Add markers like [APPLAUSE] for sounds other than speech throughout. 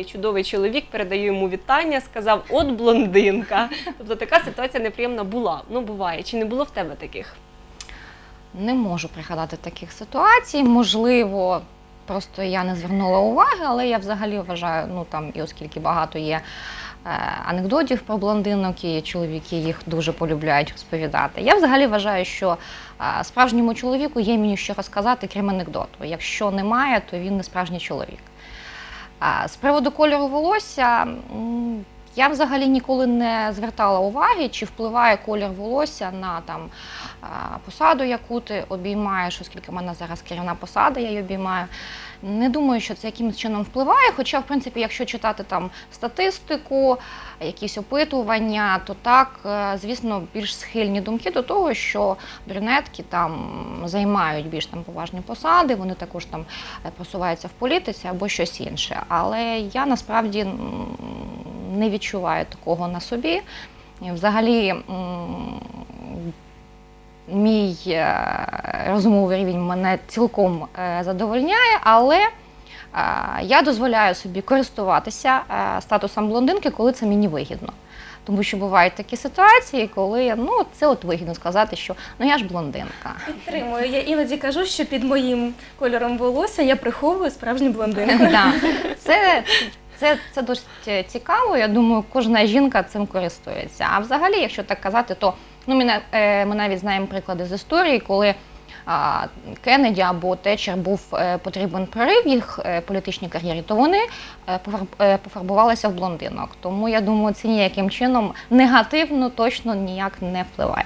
Чудовий чоловік передає йому вітання, сказав от блондинка. Тобто така ситуація неприємна була. Ну буває. Чи не було в тебе таких? Не можу пригадати таких ситуацій. Можливо, просто я не звернула уваги, але я взагалі вважаю, ну там і оскільки багато є е, анекдотів про блондинок, і чоловіки їх дуже полюбляють розповідати. Я взагалі вважаю, що е, справжньому чоловіку є мені що розказати, крім анекдоту. Якщо немає, то він не справжній чоловік. З приводу кольору волосся, я взагалі ніколи не звертала уваги, чи впливає колір волосся на там посаду, яку ти обіймаєш, оскільки в мене зараз керівна посада, я її обіймаю. Не думаю, що це якимось чином впливає. Хоча, в принципі, якщо читати там статистику, якісь опитування, то так, е, звісно, більш схильні думки до того, що брюнетки там займають більш там поважні посади, вони також там е, просуваються в політиці або щось інше. Але я насправді не відчуваю такого на собі. Взагалі, мій е, розумовий рівень мене цілком е, задовольняє, але е, я дозволяю собі користуватися статусом блондинки, коли це мені вигідно. Тому що бувають такі ситуації, коли ну це от вигідно сказати, що ну я ж блондинка. Підтримую. Я іноді кажу, що під моїм кольором волосся я приховую справжню блондинку. [LAUGHS] Це, це, це досить цікаво. Я думаю, кожна жінка цим користується. А взагалі, якщо так казати, то ну, ми, е, ми навіть знаємо приклади з історії, коли а, Кеннеді або Тетчер був е, потрібен прорив їх е, політичній кар'єрі, то вони е, е, пофарбувалися в блондинок. Тому я думаю, це ніяким чином негативно точно ніяк не впливає.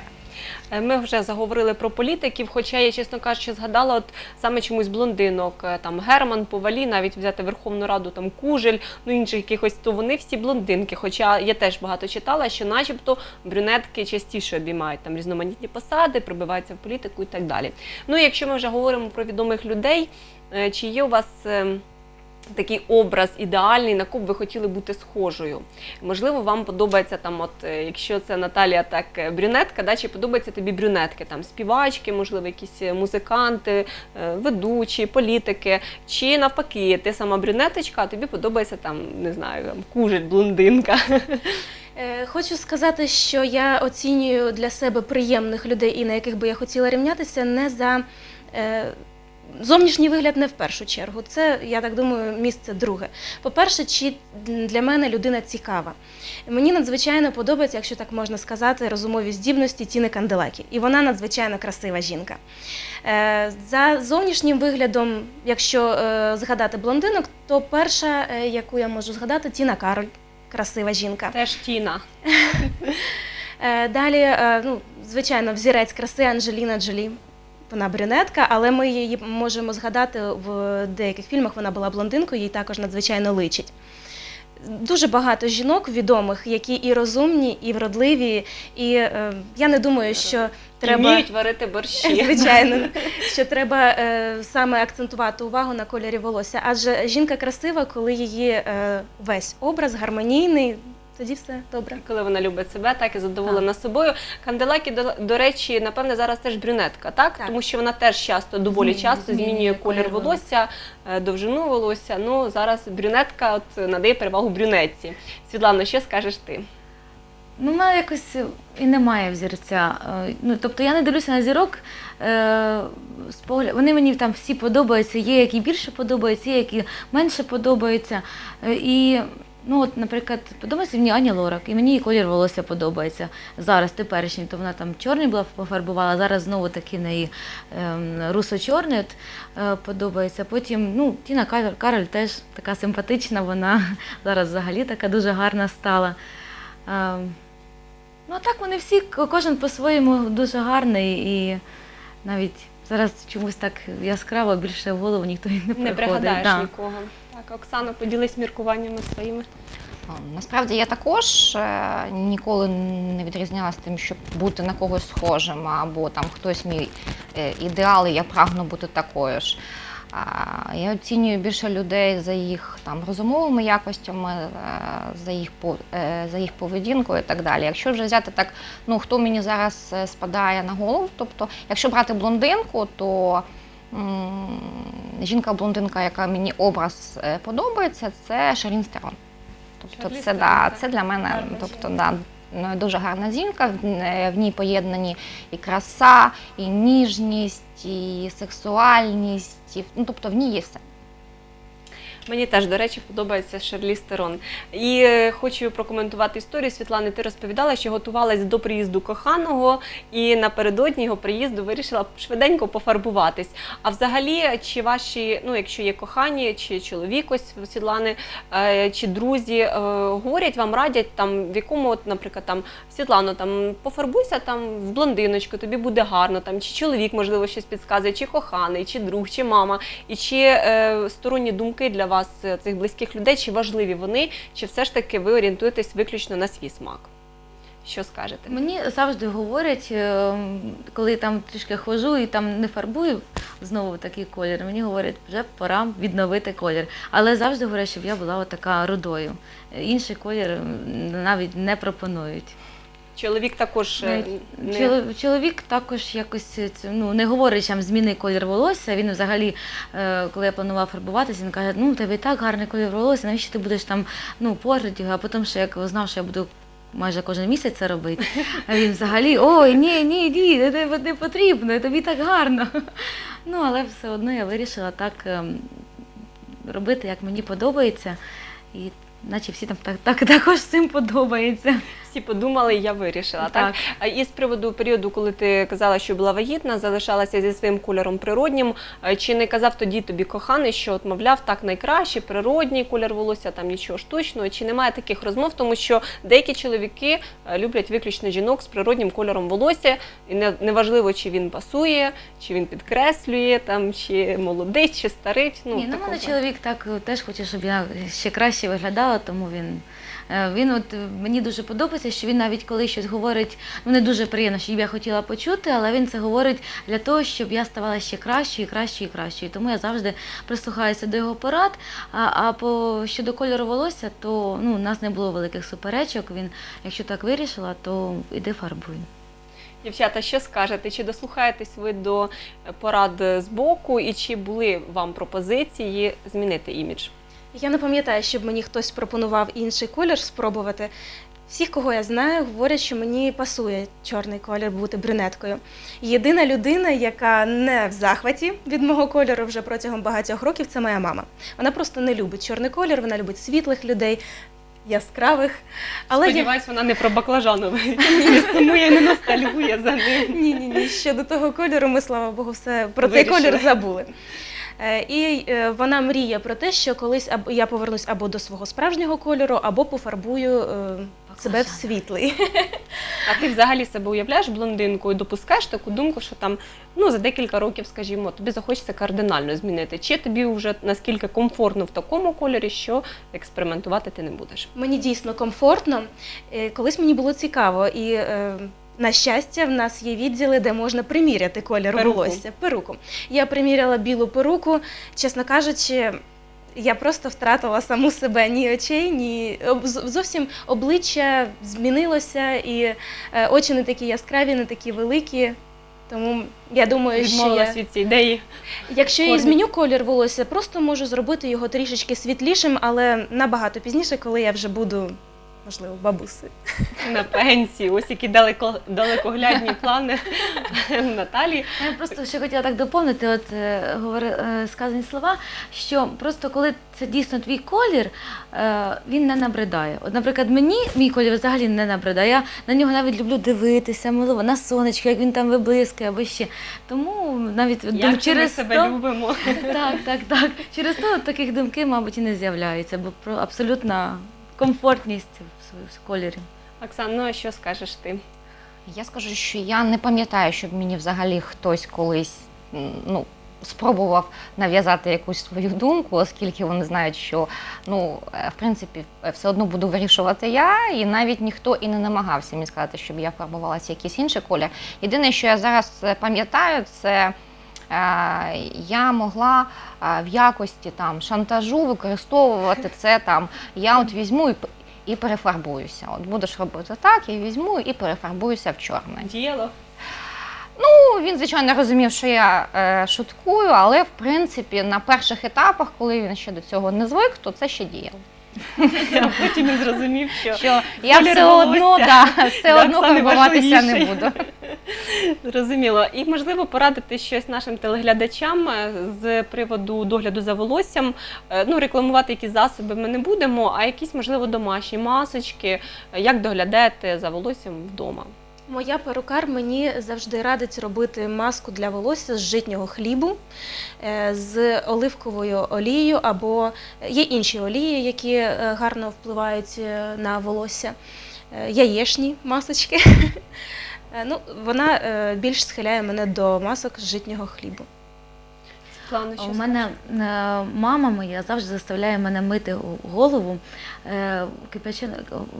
Е, Ми вже заговорили про політиків, хоча я, чесно кажучи, згадала от саме чомусь блондинок, е, там Герман, Повалі, навіть взяти Верховну Раду, там Кужель, ну інших якихось, то вони всі блондинки. Хоча я теж багато читала, що начебто брюнетки частіше обіймають там різноманітні посади, пробиваються в політику і так далі. Ну якщо ми вже говоримо про відомих людей, е, чи є у вас. Такий образ ідеальний, на кого ви хотіли бути схожою. Можливо, вам подобається там, от е, якщо це Наталія, так е, брюнетка, да, чи подобаються тобі брюнетки, там співачки, можливо, якісь е, музиканти, ведучі, політики, чи навпаки, ти сама брюнеточка, а тобі подобається там, не знаю, там, кужель, блондинка. Хочу сказати, що я оцінюю для себе приємних людей, і на яких би я хотіла рівнятися, не за зовнішній вигляд, не в першу чергу. Це, я так думаю, місце друге. По-перше, чи для мене людина цікава. Мені надзвичайно подобається, якщо так можна сказати, розумові здібності Тіни Канделакі. І вона надзвичайно красива жінка. Е, За зовнішнім виглядом, якщо е, згадати блондинок, то перша, е, яку я можу згадати, Тіна Кароль. Красива жінка. Теж Тіна. [LAUGHS] Далі, ну, звичайно, взірець краси Анджеліна Джолі. Вона брюнетка, але ми її можемо згадати в деяких фільмах. Вона була блондинкою, їй також надзвичайно личить. Дуже багато жінок відомих, які і розумні, і вродливі. І е, я не думаю, що треба вміють варити борщі. [LAUGHS] звичайно, [LAUGHS] що треба е, саме акцентувати увагу на кольорі волосся. Адже жінка красива, коли її е, весь образ гармонійний, тоді все добре. Коли вона любить себе, так і задоволена собою. Канделакі, до, до речі, напевне, зараз теж брюнетка, так? Так. Тому що вона теж часто, доволі Змінює- часто змінює змінює колір волосся, е, довжину волосся. Ну, зараз брюнетка от, надає перевагу брюнетці. Світлано, що скажеш ти? Ну, в мене якось і немає взірця. Е, Ну, тобто я не дивлюся на зірок. Е, з погляд... Вони мені там всі подобаються, є, які більше подобаються, є, які менше подобаються. Е, і, ну, от, наприклад, подобається мені Аня Лорак, і мені і колір волосся подобається зараз, теперішній, то вона там чорний була пофарбувала, зараз знову таки неї ем, русо-чорний от, е, подобається. Потім, ну, Тіна Кароль, Кароль теж така симпатична, вона [LAUGHS] зараз взагалі така дуже гарна стала. Ем, Ну, а так вони всі, кожен по-своєму дуже гарний і навіть зараз чомусь так яскраво більше в голову ніхто і не Не пригадаєш да. нікого. Так, Оксана, поділись міркуваннями своїми. Насправді я також е, ніколи не відрізнялася тим, щоб бути на когось схожим, або там хтось мій е, ідеал, і я прагну бути такою ж. Я оцінюю більше людей за їх там розумовими якостями, е, за їх за їх поведінкою і так далі. Якщо вже взяти так, ну хто мені зараз спадає на голову, тобто, якщо брати блондинку, то жінка-блондинка, яка мені образ е, подобається, це Шарін Стерон. Тобто це, Стерон, да, це для мене Гарна тобто, да, ну, дуже гарна жінка. Е, в ній поєднані і краса, і ніжність, і сексуальність, і, ну, тобто в ній є все. Мені теж, до речі, подобається Шарлі Стерон. І е, хочу прокоментувати історію. Світлани, ти розповідала, що готувалась до приїзду коханого, і напередодні його приїзду вирішила швиденько пофарбуватись. А взагалі, чи ваші, ну якщо є кохані, чи чоловік ось Світлани, е, чи друзі, е, говорять вам, радять там, в якому, от, наприклад, там Світлано, там пофарбуйся там в блондиночку, тобі буде гарно, там чи чоловік, можливо, щось підказує, чи коханий, чи друг, чи мама. І чи е, сторонні думки для вас е, цих близьких людей, чи важливі вони, чи все ж таки ви орієнтуєтесь виключно на свій смак? Що скажете? Мені завжди говорять, е, коли там трішки хожу і там не фарбую знову такий колір, мені говорять, вже пора відновити колір. Але завжди говорять, щоб я була така рудою. Інший колір навіть не пропонують. Чоловік також е, не... Чоло- Чоловік також якось це, ну, не говорить, там зміни колір волосся. Він взагалі, е, коли я планувала фарбуватися, він каже, ну у тебе і так гарний колір волосся, навіщо ти будеш там ну, портити його, а потім ще як знав, що я буду. Майже кожен місяць це робити. А він взагалі ой, ні, ні, ні, не, не потрібно, тобі так гарно. Ну, але все одно я вирішила так ем, робити, як мені подобається. І наче всі там так, так також цим подобається. Всі подумали, і я вирішила. Так? Так. І з приводу періоду, коли ти казала, що була вагітна, залишалася зі своїм кольором природнім. Чи не казав тоді тобі коханий, що от, мовляв, так найкраще, природній колір волосся, там нічого штучного? Чи немає таких розмов, тому що деякі чоловіки люблять виключно жінок з природнім кольором волосся, і неважливо, чи він пасує, чи він підкреслює, там, чи молодий, чи старий. Ну, Ні, ну мене чоловік так е, теж хоче, щоб я ще краще виглядала, тому він. Е, Він от е, мені дуже подобається, що він навіть коли щось говорить, ну не дуже приємно, що я хотіла почути, але він це говорить для того, щоб я ставала ще кращою, і кращою, і кращою. Тому я завжди прислухаюся до його порад. А, а по щодо кольору волосся, то ну у нас не було великих суперечок. Він, якщо так вирішила, то іди фарбуй. Дівчата, що скажете? Чи дослухаєтесь ви до порад з боку, і чи були вам пропозиції змінити імідж? Я не пам'ятаю, щоб мені хтось пропонував інший колір спробувати. Всіх, кого я знаю, говорять, що мені пасує чорний колір бути брюнеткою. Єдина людина, яка не в захваті від мого кольору вже протягом багатьох років, це моя мама. Вона просто не любить чорний колір, вона любить світлих людей, яскравих. Але я... Вона не про баклажановий, [LAUGHS] тому я не ностальгує за ним. Ні, ні, ні. Щодо того кольору, ми, слава Богу, все про Вирішили. цей колір забули. Е, І е, вона мріє про те, що колись я повернусь або до свого справжнього кольору, або пофарбую е, себе в світлий. А ти взагалі себе уявляєш блондинкою, допускаєш таку думку, що там ну за декілька років, скажімо, тобі захочеться кардинально змінити. Чи тобі вже наскільки комфортно в такому кольорі, що експериментувати ти не будеш? Мені дійсно комфортно. Колись мені було цікаво, і на щастя, в нас є відділи, де можна приміряти колір Перуку. волосся. Перуку. Я приміряла білу перуку. Чесно кажучи, я просто втратила саму себе ні очей, ні зовсім обличчя змінилося, і е, очі не такі яскраві, не такі великі. Тому я думаю, що я, від цієї ідеї. якщо я зміню колір волосся, просто можу зробити його трішечки світлішим, але набагато пізніше, коли я вже буду, можливо, бабусею. на пенсії. Ось які далеко далекоглядні плани Наталі. Я просто ще хотіла так доповнити, от е, говори, е, сказані слова, що просто коли це дійсно твій колір, е, він не набридає. От, наприклад, мені мій колір взагалі не набридає. Я на нього навіть люблю дивитися, мило, на сонечко, як він там виблискує або ще. Тому навіть Як дум- ми через себе то, любимо. так, так, так. Через то таких думки, мабуть, і не з'являються, бо про абсолютна комфортність в, в. Оксан, ну а що скажеш ти? Я скажу, що я не пам'ятаю, щоб мені взагалі хтось колись ну, спробував нав'язати якусь свою думку, оскільки вони знають, що ну, е, в принципі е, все одно буду вирішувати я, і навіть ніхто і не намагався мені сказати, щоб я фарбувалася якийсь інший колір. Єдине, що я зараз е, пам'ятаю, це. Я могла в якості там шантажу використовувати це там. Я от візьму і і перефарбуюся. От будеш робити так, я візьму і перефарбуюся в чорне. Діяло? Ну, він, звичайно, розумів, що я е, шуткую, але в принципі на перших етапах, коли він ще до цього не звик, то це ще діяло. А потім і зрозумів, що Що я все одно, да, все для одно хвилюватися не буду. Зрозуміло. І можливо порадити щось нашим телеглядачам е, з приводу догляду за волоссям. Е, Ну, рекламувати які засоби ми не будемо, а якісь, можливо, домашні масочки, е, як доглядаєте за волоссям вдома. Моя перукар мені завжди радить робити маску для волосся з житнього хлібу, е, з оливковою олією або є інші олії, які е, гарно впливають е, на волосся, яєшні масочки. [LAUGHS] Ну, вона більш схиляє мене до масок з житнього хлібу. Плану У мене е, мама моя завжди заставляє мене мити голову е,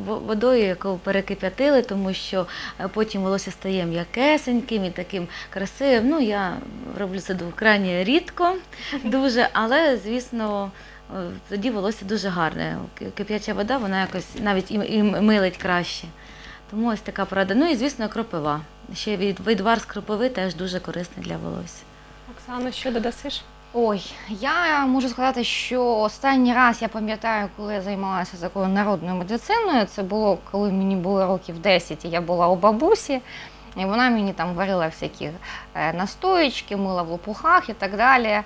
водою, яку перекип'ятили, тому що е, потім волосся стає м'якесеньким і таким красивим. Ну, я роблю це крайне рідко, [LAUGHS] дуже, але звісно. Тоді волосся дуже гарне. Кип'яча вода, вона якось навіть і, милить краще. Тому ось така порада. Ну і звісно, кропива. Ще від відвар з кропиви теж дуже корисний для волосся. Оксано, що додасиш? Ой, я можу сказати, що останній раз я пам'ятаю, коли я займалася такою народною медициною. Це було коли мені було років 10, і я була у бабусі. І вона мені там варила всякі е, настоїчки, мила в лопухах і так далі. Е,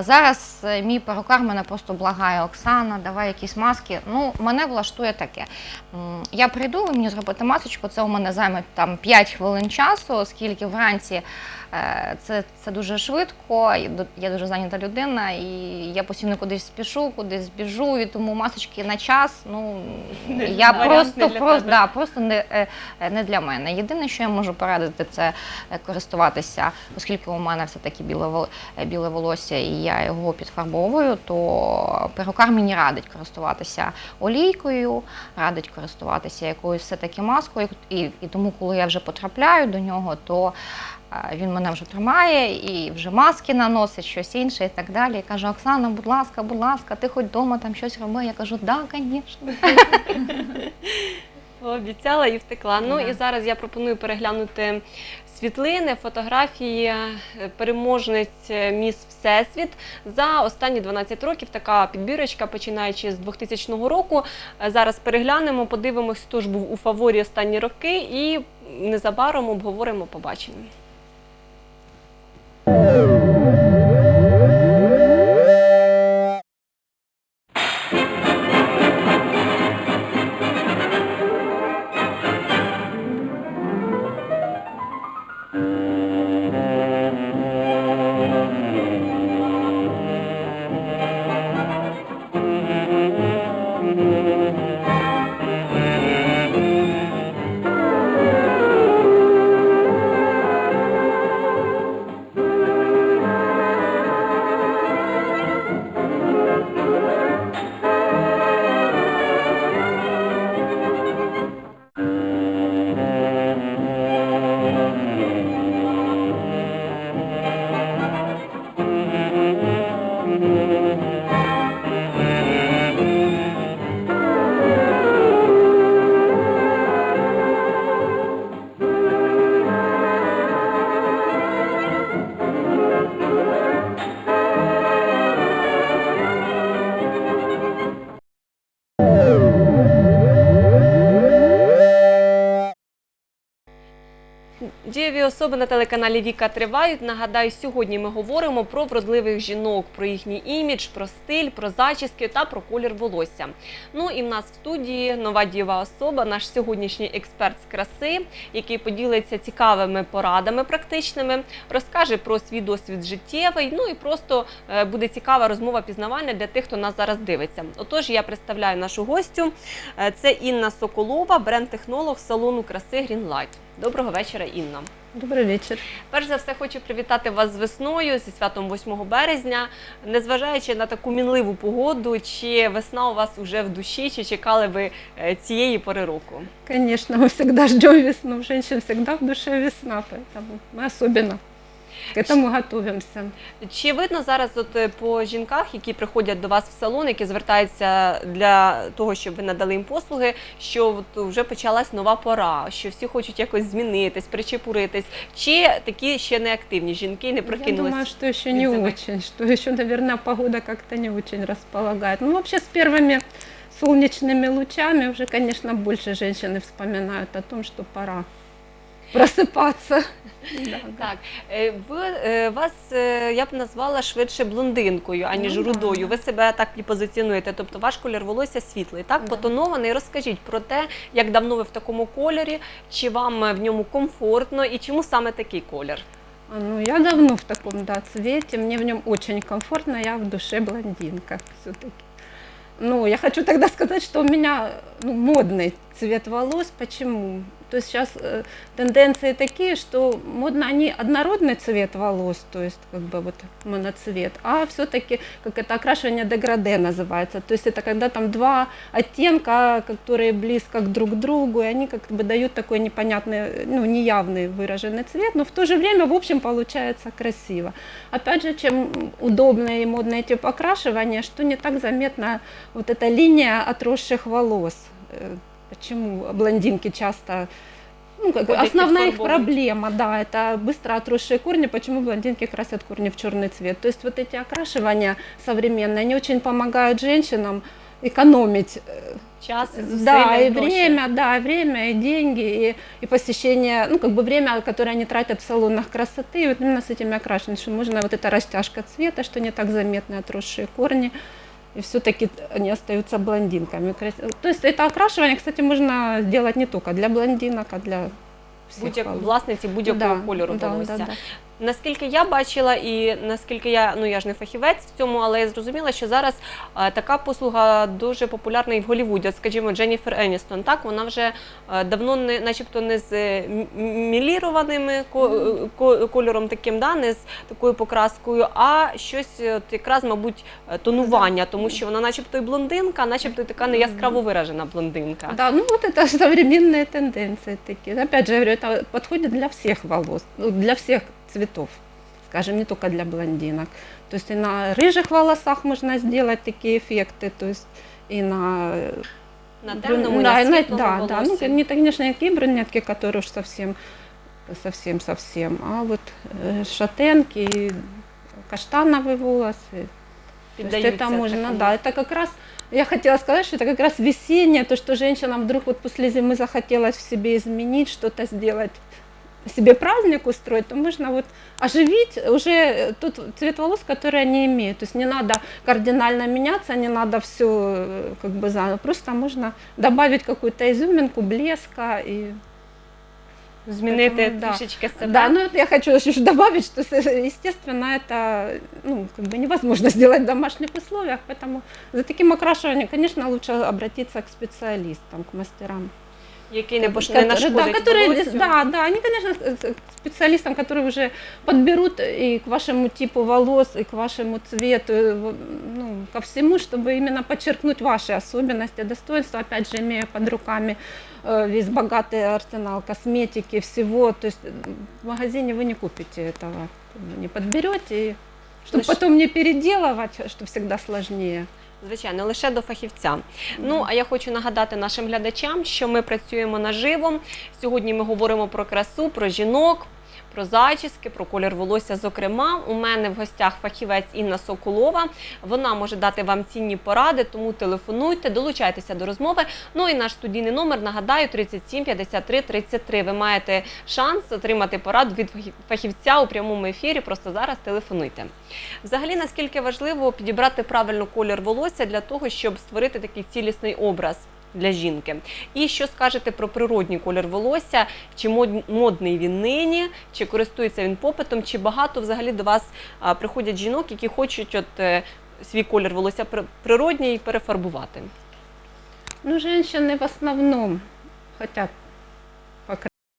Зараз е, мій перукар мене просто благає Оксана, давай якісь маски. Ну, мене влаштує таке. Я прийду, ви мені зробите масочку, це у мене займе там 5 хвилин часу, оскільки вранці це, це дуже швидко. Я дуже зайнята людина, і я постійно кудись спішу, кудись біжу, і тому масочки на час. Ну Не- я просто не для просто, да, просто не, е, е, не для мене. Єдине, що я можу порадити, це е, користуватися, оскільки у мене все таки біле е, біле волосся, і я його підфарбовую, то перукар мені радить користуватися олійкою, радить користуватися якоюсь все-таки маскою. І, і тому, коли я вже потрапляю до нього, то е, він мене вже тримає і вже маски наносить, щось інше і так далі. І каже: Оксана, будь ласка, будь ласка, ти хоч вдома там щось роби. Я кажу, да, звісно. [LAUGHS] Пообіцяла і втекла. Ну і зараз я пропоную переглянути світлини, фотографії е, переможниць е, міс Всесвіт за останні 12 років. Така підбірочка, починаючи з 2000 року. Е, Зараз переглянемо, подивимось, хто ж був у фаворі останні роки, і незабаром обговоримо, побачимо. Oh. Особи на телеканалі Віка тривають. Нагадаю, сьогодні ми говоримо про вродливих жінок, про їхній імідж, про стиль, про зачіски та про колір волосся. Ну і в нас в студії нова дієва особа, наш сьогоднішній експерт з краси, який поділиться цікавими порадами практичними, розкаже про свій досвід життєвий. Ну і просто е, буде цікава розмова пізнавальна для тих, хто нас зараз дивиться. Отож, я представляю нашу гостю. Е, Це Інна Соколова, бренд-технолог салону краси Greenlight. Доброго вечора, Інна. Добрий вечір. Перш за все, хочу привітати вас з весною, зі святом 8 березня. Незважаючи на таку мінливу погоду, чи весна у вас уже в душі, чи чекали ви е, цієї пори року? Конечно, мы всегда ждем весну. У женщин всегда в душе весна, поэтому мы особенно. К этому готовимся. Чи видно зараз от е, по жінках, які приходять до вас в салон, які звертаються для того, щоб ви надали їм послуги, що от вже почалась нова пора, що всі хочуть якось змінитись, причепуритись, чи такі ще не активні жінки не Я прокинулись? думаю, что еще не Призывать. очень, что еще, наверное, погода как-то не очень располагает. Ну, вообще с первыми солнечными лучами уже, конечно, больше женщины вспоминают о том, что пора да. Так, е, ви е, вас е, я б назвала швидше блондинкою, аніж Ну, рудою. Ви себе так і позиціонуєте. Тобто ваш колір волосся світлий, так потонований. Розкажіть про те, як давно ви в такому кольорі, чи вам в ньому комфортно і чому саме такий колір? Ну, я давно в таком, да, цвете, мне в нем очень комфортно, я в душе блондинка все-таки. Ну, я хочу тогда сказать, что у меня ну, модный цвет волос. Почему? То есть сейчас э, тенденции такие, что модно не однородный цвет волос, то есть как бы вот моноцвет, а все-таки как это окрашивание деграде называется. То есть это когда там два оттенка, которые близко к друг другу, и они как бы дают такой непонятный, ну, неявный выраженный цвет, но в то же время, в общем, получается красиво. Опять же, чем удобное и модное тип окрашивания, что не так заметна вот эта линия отросших волос. Э, Почему блондинки часто ну, как, Ходят основная их підфарбовують. проблема, да, это быстро отросшие корни, почему блондинки красят корни в черный цвет. То есть вот эти окрашивания современные, они очень помогают женщинам экономить э, Час і зусилля да, і и гроші? время, да, и время, и деньги, и, и посещение, ну, как бы время, которое они тратят в салонах красоты, и вот именно с этими окрашенными, что можно вот эта растяжка цвета, что не так заметны отросшие корни, И все-таки они остаются блондинками. То есть это окрашивание, кстати, можно сделать не только для блондинок, а для всех Будь-як власниці будь-якого кольору да, волосся. да, да Наскільки я бачила, і наскільки я ну я ж не фахівець в цьому, але я зрозуміла, що зараз е, така послуга дуже популярна і в Голлівуді. От, скажімо, Дженніфер Еністон. Так вона вже е, давно не, начебто, не з е, м- м- мілірованими ко- е, ко- кольором таким, да, не з такою покраскою, а щось е, от якраз, мабуть, е, тонування, тому що вона, начебто, і блондинка, начебто і така не яскраво виражена блондинка. Да, ну вот это современные [LAUGHS] тенденции такие. Опять же, я говорю, это подходит для всех волос, ну, для всех цветов, скажем, не только для блондинок. То есть и на рыжих волосах можно сделать такие эффекты, то есть и на... На брю- темному, і да, на и на- світлому да, да, ну, волосі. не, конечно, не такие брюнетки, которые уж совсем, совсем, совсем, а вот э, шатенки, и каштановые волосы, то есть Піддаються это можно, такому. да, это как раз, я хотела сказать, что это как раз весеннее, то, что женщинам вдруг вот после зимы захотелось в себе изменить, что-то сделать, себе праздник устроить, то можно вот оживить уже э, тот цвет волос, который они имеют. То есть не надо кардинально меняться, не надо все как бы заново, просто можно добавить какую-то изюминку, блеска и Змінити Поэтому, да. трішечки себе. да, ну я хочу еще добавить, что, с- естественно, это ну, как бы невозможно [LAUGHS] сделать в домашних условиях, поэтому за таким окрашиванием, конечно, лучше обратиться к специалистам, к мастерам. який не, пош... не Которые- нашкодить да, которые, волоссю. да, да, они, конечно, с- с- специалистам, которые уже подберут и к вашему типу волос, и к вашему цвету, и в- ну, ко всему, чтобы именно подчеркнуть ваши особенности, достоинства, опять же, имея под руками э, весь богатый арсенал косметики, всего. То есть э, в магазине вы не купите этого, вы не подберете, и чтобы Слушай- потом не переделывать, что всегда сложнее. Звичайно, лише до фахівця. Ну а я хочу нагадати нашим глядачам, що ми працюємо наживо. Сьогодні ми говоримо про красу, про жінок. Про зачіски, про колір волосся. Зокрема, у мене в гостях фахівець Інна Соколова. Вона може дати вам цінні поради, тому телефонуйте, долучайтеся до розмови. Ну і наш студійний номер нагадаю 37 53 33. Ви маєте шанс отримати пораду від фахів- фахівця у прямому ефірі. Просто зараз телефонуйте. Взагалі, наскільки важливо підібрати правильно колір волосся для того, щоб створити такий цілісний образ для жінки. І що скажете про природній колір волосся? Чи мод- модний він нині, чи користується він попитом, чи багато взагалі до вас приходять жінок, які хочуть от е, свій колір волосся при- природній перефарбувати? Ну, женщины в основном хотят